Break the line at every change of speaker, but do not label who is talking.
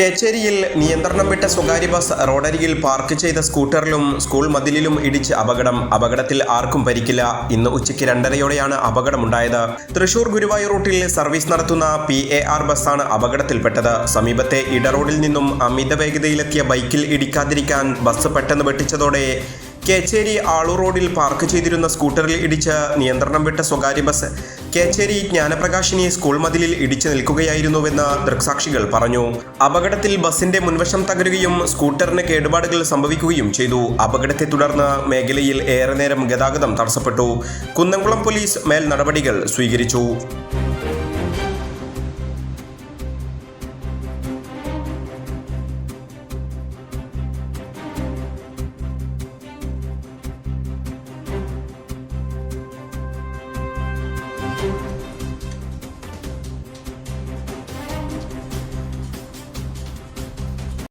കേച്ചേരിയിൽ നിയന്ത്രണം വിട്ട സ്വകാര്യ ബസ് റോഡരികിൽ പാർക്ക് ചെയ്ത സ്കൂട്ടറിലും സ്കൂൾ മതിലിലും ഇടിച്ച് അപകടം. അപകടത്തിൽ ആർക്കും പരിക്കില്ല. ഇന്ന് ഉച്ചയ്ക്ക് രണ്ടരയോടെയാണ് അപകടമുണ്ടായത്. തൃശൂർ ഗുരുവായൂർ റൂട്ടിൽ സർവീസ് നടത്തുന്ന പി എ ആർ ബസ്സാണ് അപകടത്തിൽപ്പെട്ടത്. സമീപത്തെ ഇടറോഡിൽ നിന്നും അമിത വേഗതയിലെത്തിയ ബൈക്കിൽ ഇടിക്കാതിരിക്കാൻ ബസ് പെട്ടെന്ന് വെട്ടിച്ചതോടെ കേച്ചേരി ആളൂർ റോഡിൽ പാർക്ക് ചെയ്തിരുന്ന സ്കൂട്ടറിൽ ഇടിച്ച് നിയന്ത്രണം വിട്ട സ്വകാര്യ ബസ് കേച്ചേരി ജ്ഞാനപ്രകാശിനി സ്കൂൾ മതിലിൽ ഇടിച്ചു നിൽക്കുകയായിരുന്നുവെന്ന് ദൃക്സാക്ഷികൾ പറഞ്ഞു. അപകടത്തിൽ ബസിന്റെ മുൻവശം തകരുകയും സ്കൂട്ടറിന് കേടുപാടുകൾ സംഭവിക്കുകയും ചെയ്തു. അപകടത്തെ തുടർന്ന് മേഖലയിൽ ഏറെ നേരം ഗതാഗതം തടസ്സപ്പെട്ടു. കുന്നംകുളം പോലീസ് മേൽ നടപടികൾ സ്വീകരിച്ചു.